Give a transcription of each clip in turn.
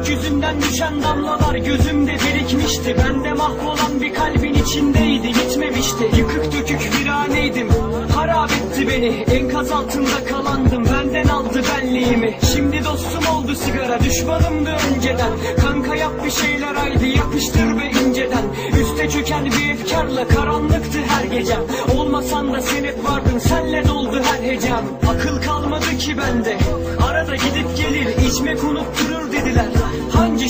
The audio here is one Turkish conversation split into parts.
Gökyüzünden düşen damlalar gözümde birikmişti. Bende mahvolan bir kalbin içindeydi gitmemişti Yıkık dökük viraneydim Harap etti beni. Enkaz altında kalandım Benden aldı benliğimi. Şimdi dostum oldu sigara düşmanımdı önceden. Kanka yap bir şeyler haydi yapıştır be inceden. Üste çöken bir efkarla karanlıktı her gecem Olmasan da sen hep vardın senle doldu her hecem. Akıl kalmadı ki bende Arada gidip gelir içmek Hangi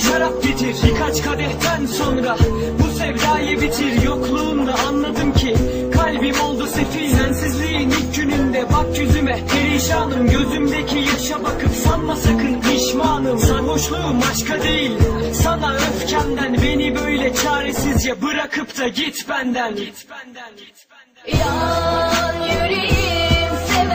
şarap getir birkaç kadehten sonra Bu sevdayı bitir. Yokluğunda anladım ki Kalbim oldu sefil. Sensizliğin ilk gününde Bak yüzüme. Perişanım gözümdeki yaşa bakıp sanma sakın pişmanım. Sarhoşluğum başka değil sana öfkemden. Beni böyle çaresizce bırakıp da git benden. Git benden git benden Yan yüreğim sevemem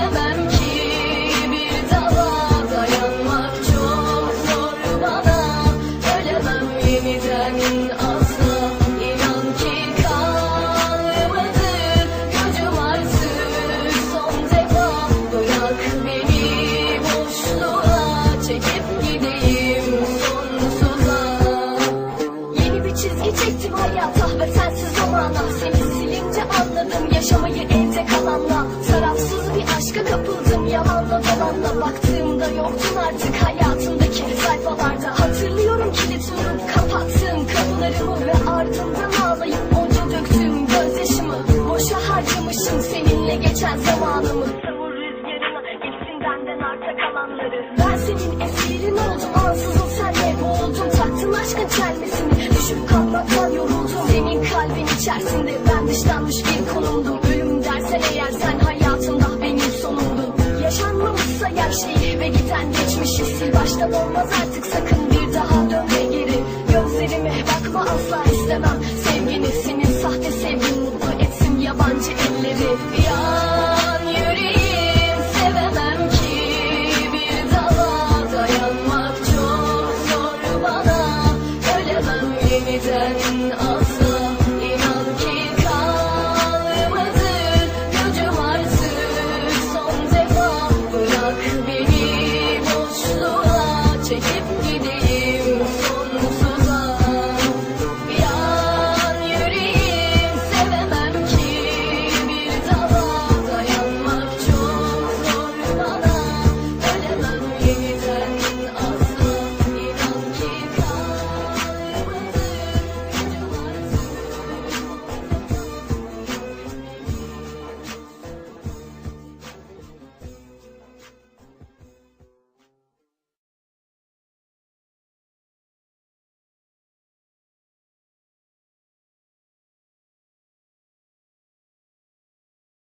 yaşamayı evde kalanla. Tarafsız bir aşka kapıldım yalanla dolanla Baktığımda yoktun artık hayatımdaki sayfalarda. Hatırlıyorum kilit vurup kapattığım kapılarımı Ve ardından ağlayıp onca döktüğüm gözyaşımı. Boşa harcamışım seninle geçen zamanımı. Savur rüzgarına gitsin benden arta kalanları. Ben senin esirin oldum ansızın senle boğuldum Taktın aşkın çelmesini düşüp kalmaktan yoruldum senin kalbin içerisinde ben dışlanmış bir konumdum Ölüm dersen eğer sen hayatımda benim sonumdun Yaşanmamışsa gerçeği ve giden geçmişi sil. Baştan olmaz artık sakın bir daha dönme geri. Gözlerime bakma asla istemem. Sevgini senin sahte sevgin mutlu etsin yabancı elleri. Yan yüreğim sevemem ki. Bir dala dayanmak çok zor bana. Ölemem yeniden. to hit